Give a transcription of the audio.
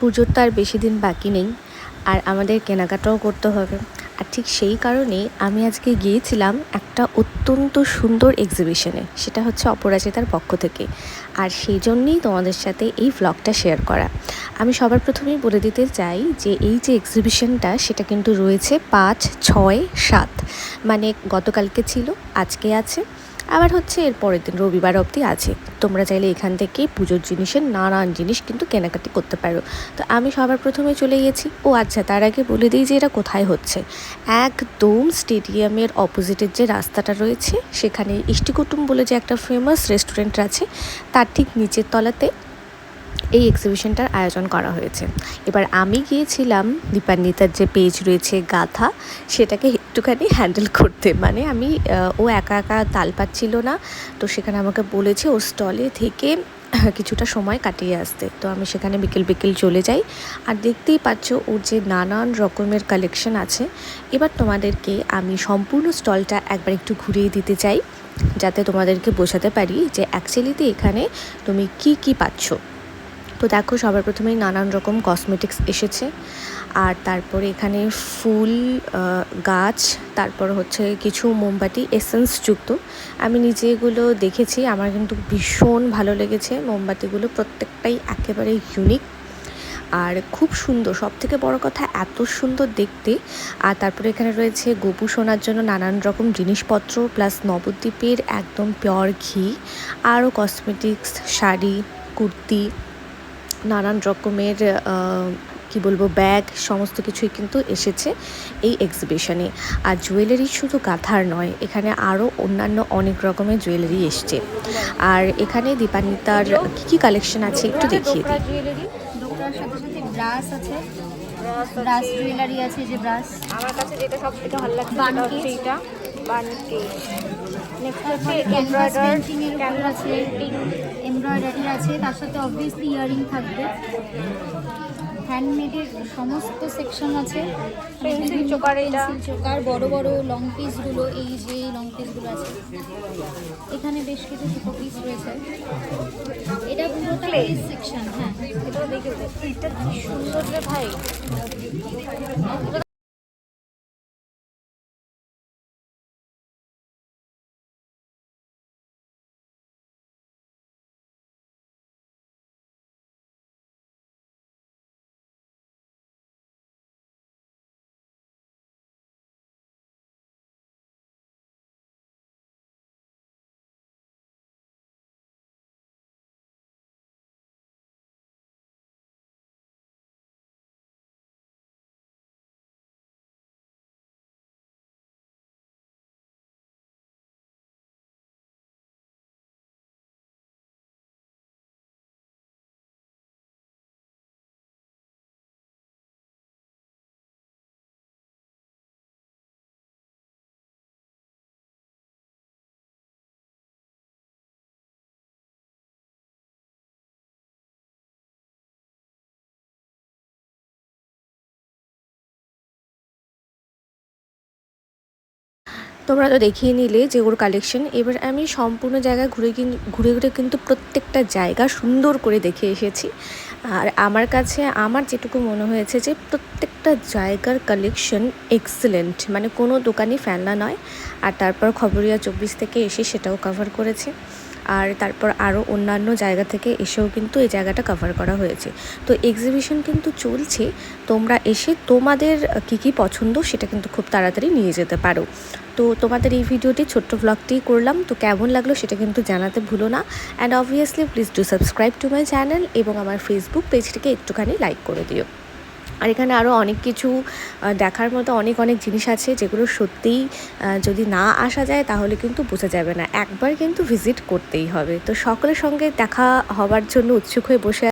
পুজোর তো আর বেশি দিন বাকি নেই, আর আমাদের কেনাকাটাও করতে হবে। আর ঠিক সেই কারণেই আমি আজকে গিয়েছিলাম একটা অত্যন্ত সুন্দর এক্সিবিশনে সেটা হচ্ছে অপরাজিতার পক্ষ থেকে। আর সেই জন্যেই তোমাদের সাথে এই ভ্লগটা শেয়ার করা। আমি সবার প্রথমেই বলে দিতে চাই যে এই যে এক্সিবিশনটা সেটা কিন্তু রয়েছে পাঁচ, ছয়, সাত। মানে গতকালকে ছিল, আজকে আছে। আবার হচ্ছে এর পরের দিন রবিবার অবধি আছে। তোমরা চাইলে এখান থেকে পুজোর জিনিসের নানান জিনিস কিন্তু কেনাকাটি করতে পারো। তো আমি সবার প্রথমে চলে গেছি। ও আচ্ছা তার আগে বলে দিই যে এটা কোথায় হচ্ছে। একদম স্টেডিয়ামের অপোজিটের যে রাস্তাটা রয়েছে, সেখানে ইষ্টিকুটুম বলে যে একটা ফেমাস রেস্টুরেন্ট আছে, তার ঠিক নিচের তলাতে এই এক্সিবিশনটার আয়োজন করা হয়েছে। এবার আমি গিয়েছিলাম দীপান্বিতার যে পেজ রয়েছে গাথা, সেটাকে একটুখানি হ্যান্ডেল করতে। মানে আমি ও একা একা তাল পাচ্ছিল না, তো সেখানে আমাকে বলেছে ওর স্টলে থেকে কিছুটা সময় কাটিয়ে আসতে। তো আমি সেখানে বিকেল বিকেল চলে যাই। আর দেখতেই পাচ্ছ ওর যে নানান রকমের কালেকশন আছে, এবার তোমাদেরকে আমি সম্পূর্ণ স্টলটা একবার একটু ঘুরিয়ে দিতে চাই, যাতে তোমাদেরকে বোঝাতে পারি যে অ্যাকচুয়ালিতে এখানে তুমি কি কি পাচ্ছ। তো দেখো, সবার প্রথমেই নানান রকম কসমেটিক্স এসেছে। আর তারপরে এখানে ফুল গাছ, তারপর হচ্ছে কিছু মোমবাতি এসেন্স যুক্ত। আমি নিজে এগুলো দেখেছি, আমার কিন্তু ভীষণ ভালো লেগেছে। মোমবাতিগুলো প্রত্যেকটাই একেবারে ইউনিক আর খুব সুন্দর সব থেকে বড় কথা এত সুন্দর দেখতে। আর তারপরে এখানে রয়েছে গোপু সোনার জন্য নানান রকম জিনিসপত্র প্লাস নবদ্বীপের একদম পিওর ঘি, আরও কসমেটিক্স শাড়ি, কুর্তি। নানান রকমের কি বলব ব্যাগ সমস্ত কিছুই কিন্তু এসেছে এই এক্সিবিশনে আর জুয়েলারি শুধু গাঁথার নয় এখানে আরও অন্যান্য অনেক রকমের জুয়েলারি এসছে। আর এখানে দীপানিতার কী কী কালেকশন আছে একটু দেখিয়ে দিই। ব্রাশ আছে ব্রাশ জুয়েলারি আছে যে ব্রাশ আমার কাছে যেটা সব থেকে ভালো লাগছে বান এইটা নেক্সট হচ্ছে ক্যানভাস পেন্টিং আছে এমব্রয়ডারি আছে তার সাথে অবভিয়াসলি ইয়ারিং থাকবে। হ্যান্ডমেডের সমস্ত সেকশন আছে। চোকার বড় বড় লং পিসগুলো এই যে লং পিসগুলো আছে। এখানে বেশ কিছু ছোট পিস রয়েছে। এটা পুরোটা। সেকশন হ্যাঁ। এটা দেখে এটা কি সুন্দর রে ভাই তোমরা তো দেখিয়ে নিলে যে ওর কালেকশন এবার আমি সম্পূর্ণ জায়গায় ঘুরে ঘুরে ঘুরে কিন্তু প্রত্যেকটা জায়গা সুন্দর করে দেখে এসেছি। আর আমার কাছে, আমার যেটুকু মনে হয়েছে যে প্রত্যেকটা জায়গার কালেকশন এক্সেলেন্ট মানে কোনো দোকানই ফেলনা নয়। আর তারপর খবরিয়া চব্বিশ থেকে এসে সেটাও কভার করেছে। আর তারপর আরও অন্যান্য জায়গা থেকে এসেও কিন্তু এই জায়গাটা কভার করা হয়েছে। তো এক্সিবিশন কিন্তু চলছে, তোমরা এসে তোমাদের কী কী পছন্দ সেটা কিন্তু খুব তাড়াতাড়ি নিয়ে যেতে পারো। তো তোমাদের এই ভিডিওটি ছোট্ট ভ্লগটি করলাম, তো কেমন লাগল সেটা কিন্তু জানাতে ভুলো না। And obviously please do subscribe to my channel এবং আমার ফেসবুক পেজটিকে একটুখানি লাইক করে দিও। আর এখানে আরও অনেক কিছু দেখার মতো অনেক অনেক জিনিস আছে যেগুলো সত্যিই যদি না আসা যায় তাহলে কিন্তু বোঝা যাবে না। একবার কিন্তু ভিজিট করতেই হবে। তো সকলের সঙ্গে দেখা হবার জন্য উৎসুক হয়ে বসে